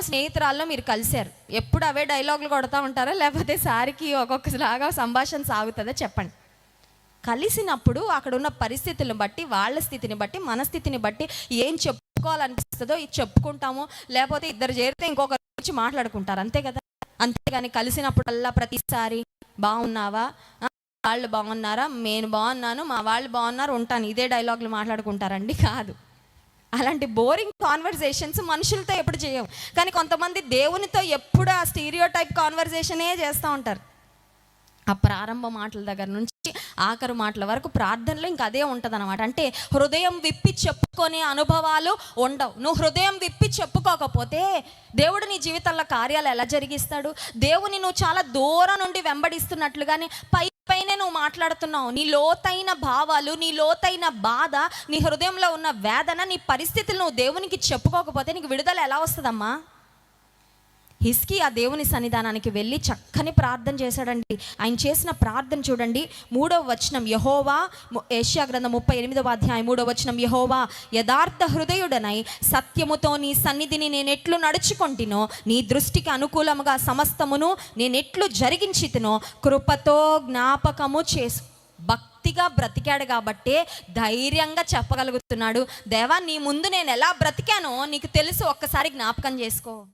స్నేహితురాల్లో మీరు కలిశారు. ఎప్పుడు అవే డైలాగులు కొడతా ఉంటారా? లేకపోతే సారికి ఒక్కొక్కలాగా సంభాషణ సాగుతుందా? చెప్పండి. కలిసినప్పుడు అక్కడ ఉన్న పరిస్థితులను బట్టి వాళ్ళ స్థితిని బట్టి మన స్థితిని బట్టి ఏం చెప్పుకోవాలనిపిస్తుందో ఇది చెప్పుకుంటాము. లేకపోతే ఇద్దరు చేరితే ఇంకొకరి గురించి మాట్లాడుకుంటారు. అంతే కదా? అంతేగాని కలిసినప్పుడల్లా ప్రతిసారి బాగున్నావా వాళ్ళు బాగున్నారా నేను బాగున్నాను మా వాళ్ళు బాగున్నారు ఉంటాను. ఇదే డైలాగులు మాట్లాడుకుంటారండి. కాదు. అలాంటి బోరింగ్ కాన్వర్జేషన్స్ మనుషులతో ఎప్పుడు చేయవు. కానీ కొంతమంది దేవునితో ఎప్పుడు ఆ స్టీరియో టైప్ కాన్వర్జేషనే చేస్తూ ఉంటారు. ఆ ప్రారంభ మాటల దగ్గర నుంచి ఆఖరు మాటల వరకు ప్రార్థనలో ఇంకా అదే ఉంటుంది అనమాట అంటే హృదయం విప్పి చెప్పుకునే అనుభవాలు ఉండవు. నువ్వు హృదయం విప్పి చెప్పుకోకపోతే దేవుడు నీ జీవితంలో కార్యాలు ఎలా జరిగిస్తాడు? దేవుని నువ్వు చాలా దూరం నుండి వెంబడిస్తున్నట్లుగానే పై నువ్వు మాట్లాడుతున్నావు. నీ లోతైన భావాలు నీ లోతైన బాధ నీ హృదయంలో ఉన్న వేదన నీ పరిస్థితులు నువ్వు దేవునికి చెప్పుకోకపోతే నీకు విడుదల ఎలా వస్తుందమ్మా? హిస్కి ఆ దేవుని సన్నిధానానికి వెళ్ళి చక్కని ప్రార్థన చేశాడండి. ఆయన చేసిన ప్రార్థన చూడండి. మూడవ వచనం యహోవా ఏషియా గ్రంథం ముప్పై ఎనిమిదవ అధ్యాయం మూడవ వచనం యహోవా యథార్థ హృదయుడనై సత్యముతో నీ సన్నిధిని నేనెట్లు నడుచుకొంటినో నీ దృష్టికి అనుకూలముగా సమస్తమును నేనెట్లు జరిగించితినో కృపతో జ్ఞాపకము చేసు భక్తిగా బ్రతికాడు కాబట్టే ధైర్యంగా చెప్పగలుగుతున్నాడు. దేవా నీ ముందు నేను ఎలా బ్రతికానో నీకు తెలుసు. ఒక్కసారి జ్ఞాపకం చేసుకో.